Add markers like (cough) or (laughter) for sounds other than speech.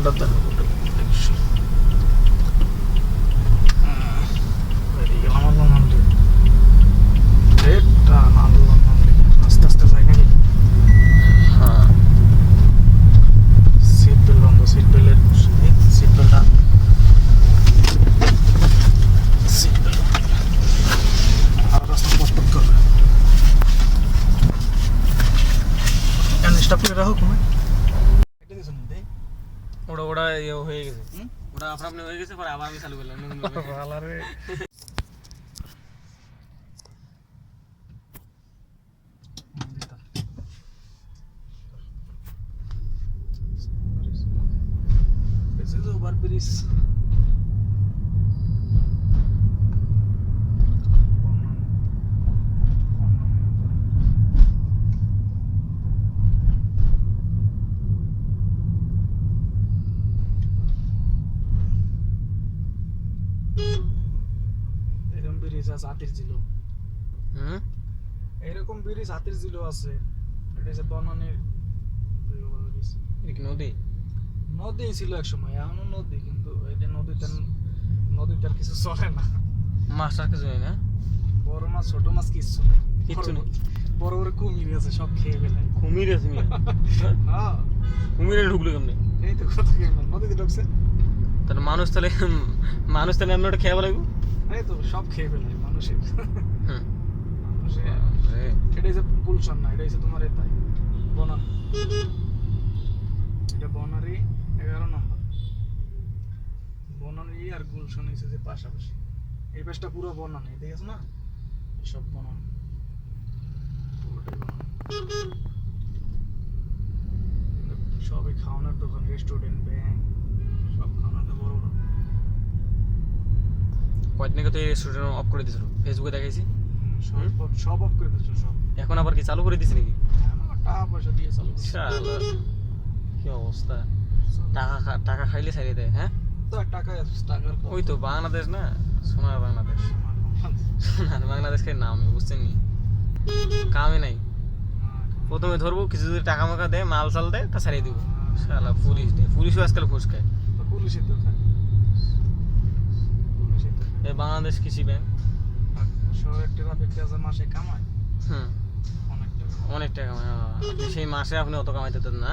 ঠান্ডা দেখাবো está por errar alguma. ওটা ওটা ইয়ে হয়ে গেছে। ওটা আপনার আপনি হয়ে গেছে পরে আবার আমি চালু করলাম ভালো রে This. ব্রিজ আছে হাতির ছিল হুম এরকম ব্রিজ হাতির ছিল আছে। এটা হচ্ছে বনানীর নদী? নদী ছিল এক সময় এখনও নদী কিন্তু এটা নদীতে নদীতে আর কিছু চলে না। মাছ টাছ কিছু না? বড় মাছ ছোট মাছ কিচ্ছু নেই। কিচ্ছু নেই। বড় বড় কুমির আছে সব খেয়ে ফেলে। কুমির আছে (laughs) হ্যাঁ। কুমিরে ঢুকলো কেমনে? এই তো কথা ফেলে নদীতে ঢুকছে। তাহলে মানুষ তাহলে মানুষ তাহলে ওটা খেয়ে লাগবে এই তো সব খেয়ে ফেলে মানুষের। বাপরে। এটা হচ্ছে গুলশন না এটা হচ্ছে তোমার এটাই বনান। এটা বনারি এগারো নম্বর। বনানি আর গুলশন হচ্ছে যে পাশাপাশি। এই পাশটা পুরো বনানি ঠিক আছে না? সব বনান। সবই খাওয়ানোর দোকান রেস্টুরেন্ট ব্যাংক সব খাওয়ানোর বড় বড়। কয়েকদিন আগে তো এই রেস্টুরেন্ট অফ করে দিয়েছিল ফেসবুকে দেখাইছি। সব অফ করে দিচ্ছ সব। এখন আবার কি চালু করে দিছে নাকি? টাকা পয়সা দিয়ে চালু কি অবস্থা? টাকা টাকা খাইলে ছাড়িয়ে দেয় হ্যাঁ? তো টাকা টাকার ওই তো বাংলাদেশ না সোনার বাংলাদেশ। সোনার বাংলাদেশ খাই নাম বুঝছেন নি? কামে নাই। প্রথমে ধরবো কিছু যদি টাকা মাকা দেয় মাল চাল দেয় তা ছাড়িয়ে দিব। শালা পুলিশ দেয়। পুলিশও আজকাল ঘুষ খায়। পুলিশের দোকান। বাংলাদেশ কৃষি ব্যাংক শহরের মাসে কামায়? হুম। অনেক টাকা। অনেক টাকা কামায় আপনি সেই মাসে আপনি অত কামাইতে না।